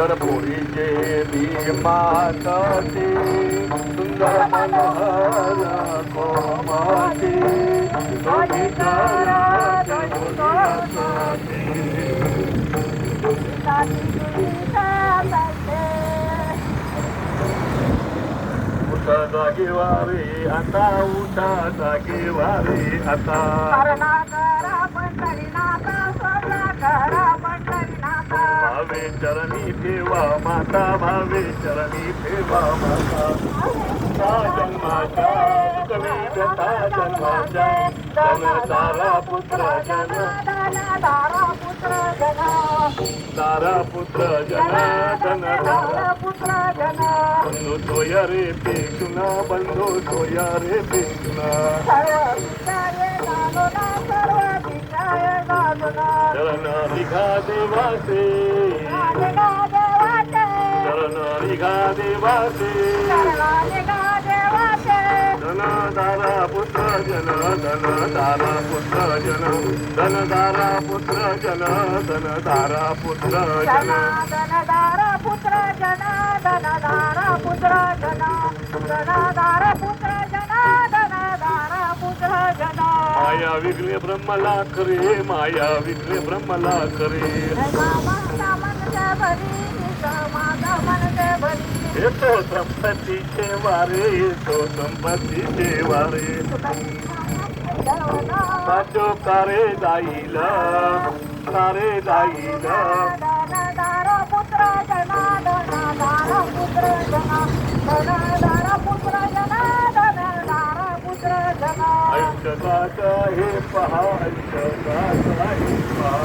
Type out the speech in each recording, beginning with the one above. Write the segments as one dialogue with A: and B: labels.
A: সুন্দর পুরী যে বীর মাতাটি সুন্দর মনোহর কোমাটি তুমি তারা Utadagiwari ata utadagiwari ata Karanagara pantarinaka swarnagara Bhave चरणी ठेवा माता भावे चरणी ठेवा माता. त्या जन्माच्या कविता जन्माच्या जन. तारा पुत्र जन तारा पुत्र जन. जन तारा बंधू सोय रे पेशुना बंधू सोय रे पेशुना चरण लिखा देवासे चरण लिखा देवासे धन दारा पुत्र जन धन दारा पुत्र जन धन दारा पुत्र जन धन दारा पुत्र जन
B: धनदार पुत्र जन धनदार पुत्र जन धनदार पुत्र
A: माया विघ्ने ब्रह्मला करे माया विघ्ने ब्रह्मला करे. येतो संपत्तीचे वारे येतो संपत्तीचे वारे. साचो कारे जाईल कारे जाईल.
B: पुत्र जना पुत्र जना पुत्र जन.
A: ऐकतात हे पहा हे पहा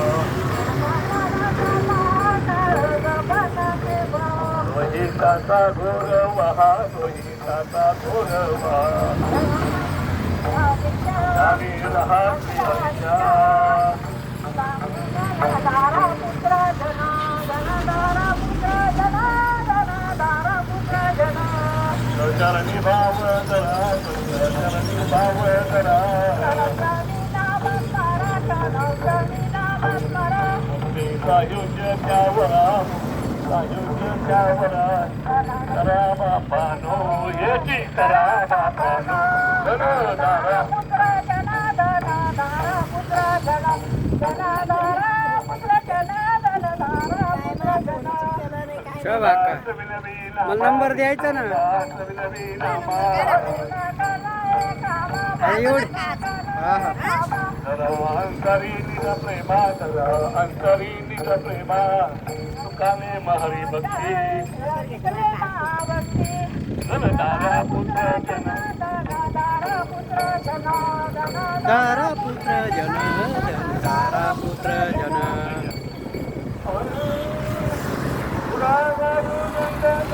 A: रोहिताचा घोर वहा रोहिताचा घोर वहा सायुज्य त्यावरा सायुज्य करा बापानो येची करा बापानो धन दारा
C: मला नंबर द्यायचा ना.
A: अरे हा हा.
B: अंतरी निज प्रेमा अंतरी निज प्रेमा महरी भक्ती दारा पुत्र जन
A: दारा पुत्र जन दारा पुत्र जन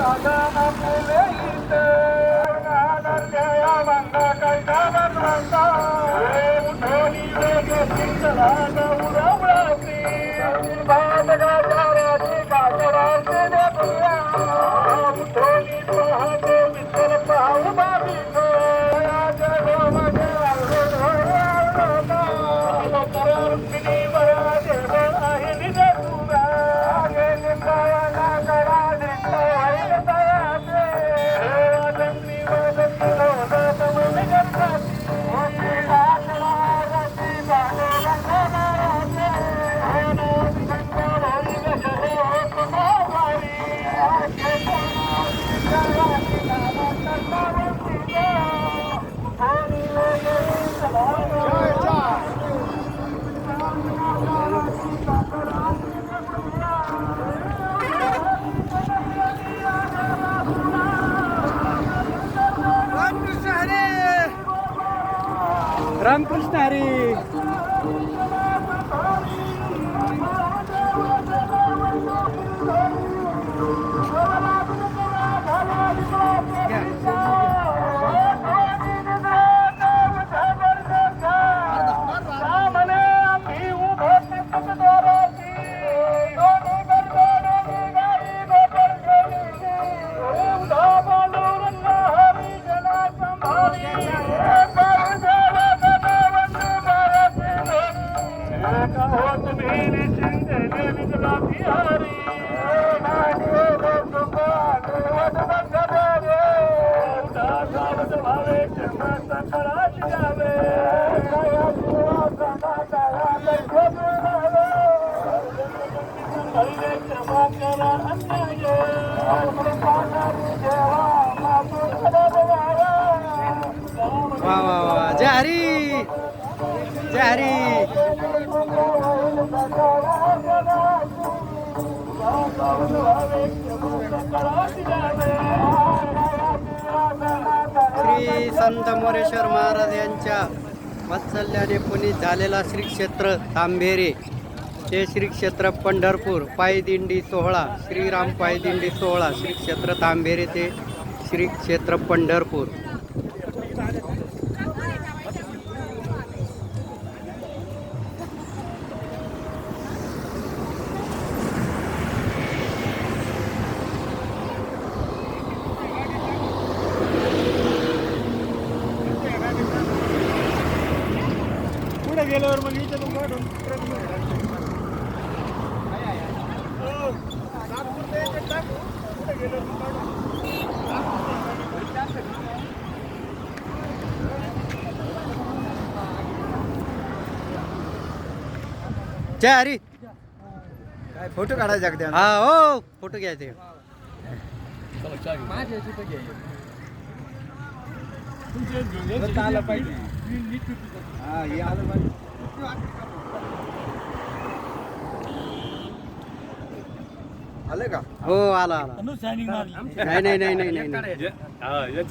A: रामकृष्ण रामकृष्ण हरी. श्री संत मोरेश्वर महाराज यांच्या वात्सल्याने पुनीत झालेला श्री क्षेत्र तांबेरे. ते श्री क्षेत्र पंढरपूर पायदिंडी सोहळा श्रीराम पायदिंडी सोहळा श्री क्षेत्र तांबेरे ते श्री क्षेत्र पंढरपूर. जय हरी.
D: काय फोटो काढायचे अगदी
A: हा हो फोटो घ्यायचे
D: आलं पाहिजे हा हे आलं का?
A: हो आला आला. नाही नाही नाही नाही नाही नाही.
B: याचं